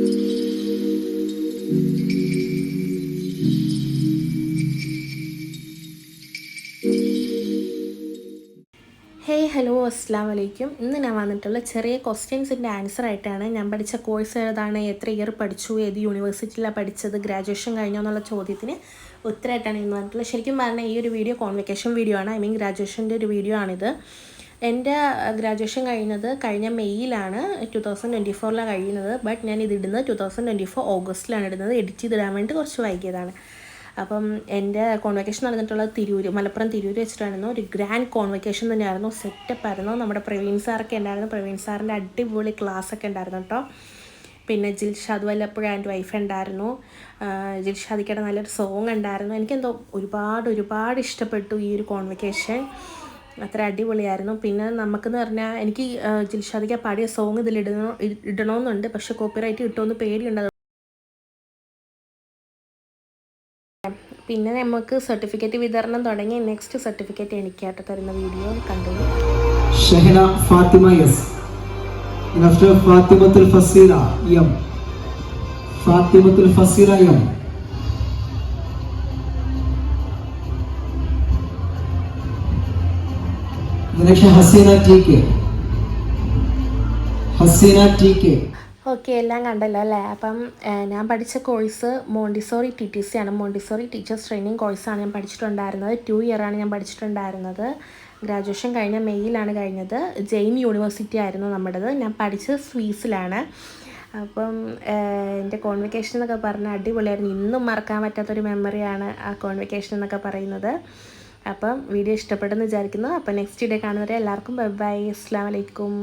Hey hello അസ്സാം വലൈക്കും ഇന്ന് ഞാൻ വന്നിട്ടുള്ള ചെറിയ ക്വസ്റ്റ്യൻസിന്റെ ആൻസർ ആയിട്ടാണ് ഞാൻ പഠിച്ച കോഴ്സ് ഏതാണ് എത്ര ഇയർ പഠിച്ചു ഏത് യൂണിവേഴ്സിറ്റിയിലാണ് പഠിച്ചത് ഗ്രാജുവേഷൻ കഴിഞ്ഞോ എന്നുള്ള ചോദ്യത്തിന് ഉത്തരമായിട്ടാണ് ഇന്ന് വന്നിട്ടുള്ളത്. ശരിക്കും പറഞ്ഞാൽ ഈ ഒരു വീഡിയോ കോൺവെക്കേഷൻ വീഡിയോ ആണ്. ഐ മീൻ ഗ്രാജുവേഷന്റെ ഒരു വീഡിയോ ആണിത്. എന്റെ ഗ്രാജുവേഷൻ കഴിയുന്നത് കഴിഞ്ഞ മെയ്യിലാണ് ടു തൗസൻഡ് ട്വന്റി ഫോറിലാണ് കഴിയുന്നത്. ബട്ട് ഞാൻ ഇത് ഇടുന്നത് ടു തൗസൻഡ് ട്വന്റി ഫോർ ഓഗസ്റ്റിലാണ് ഇടുന്നത്. എഡിറ്റ് ചെയ്തിടാൻ വേണ്ടി കുറച്ച് വൈകിയതാണ്. അപ്പം എന്റെ കോൺവെക്കേഷൻ നടന്നിട്ടുള്ളത് തിരൂർ മലപ്പുറം തിരൂർ വെച്ചിട്ടായിരുന്നു. ഒരു ഗ്രാൻഡ് കോൺവെക്കേഷൻ തന്നെയായിരുന്നു. സെറ്റപ്പ് ആയിരുന്നു. നമ്മുടെ പ്രവീൺ സാറൊക്കെ ഉണ്ടായിരുന്നു. പ്രവീൺ സാറിന്റെ അടിപൊളി ക്ലാസ് ഒക്കെ ഉണ്ടായിരുന്നു കേട്ടോ. പിന്നെ ജിൽഷാദ് വല്ലപ്പുഴ ആൻഡ് വൈഫ് ഉണ്ടായിരുന്നു. ജിൽഷാദിക്കയുടെ നല്ലൊരു സോങ് ഉണ്ടായിരുന്നു. എനിക്കെന്തോ ഒരുപാട് ഒരുപാട് ഇഷ്ടപ്പെട്ടു ഈ ഒരു കോൺവെക്കേഷൻ അത്ര അടിപൊളിയായിരുന്നു. പിന്നെ നമുക്കെന്ന് പറഞ്ഞാൽ എനിക്ക് ജിൽഷാദിക്ക് പാടിയ സോങ് ഇതിൽ ഇടണോ ഇടണമെന്നുണ്ട് പക്ഷെ കോപ്പിറൈറ്റ് കിട്ടുമെന്ന് പേടിയുണ്ട്. പിന്നെ നമുക്ക് സർട്ടിഫിക്കറ്റ് വിതരണം തുടങ്ങി. നെക്സ്റ്റ് സർട്ടിഫിക്കറ്റ് എനിക്കായിട്ട് തരുന്ന വീഡിയോ കണ്ടു. Shahana Fathima S Fathimathul Faseera M. Fathimathul Faseera M. Next Haseena T Haseena T okay എല്ലാം കണ്ടല്ലോ അല്ലേ? അപ്പം ഞാൻ പഠിച്ച course Montessori T T C ആണ്. മോണ്ടിസോറി ടീച്ചേഴ്സ് ട്രെയിനിങ് കോഴ്സാണ് ഞാൻ പഠിച്ചിട്ടുണ്ടായിരുന്നത്. ടു ആണ് ഞാൻ പഠിച്ചിട്ടുണ്ടായിരുന്നത്. ഗ്രാജുവേഷൻ കഴിഞ്ഞ മെയ്യിലാണ് കഴിഞ്ഞത്. ജെയിൻ യൂണിവേഴ്സിറ്റി ആയിരുന്നു നമ്മുടേത്. ഞാൻ പഠിച്ചത് സ്വീസിലാണ്. അപ്പം എന്റെ കോൺവെക്കേഷൻ എന്നൊക്കെ പറഞ്ഞാൽ അടിപൊളിയായിരുന്നു. ഇന്നും മറക്കാൻ പറ്റാത്തൊരു മെമ്മറിയാണ് ആ കോൺവെക്കേഷൻ എന്നൊക്കെ പറയുന്നത്. അപ്പം വീഡിയോ ഇഷ്ടപ്പെട്ടെന്ന് വിചാരിക്കുന്നു. അപ്പം നെക്സ്റ്റ് വീഡിയോ കാണുന്നവരെ എല്ലാവർക്കും ബൈ ബൈ അസ്സാം വലൈക്കും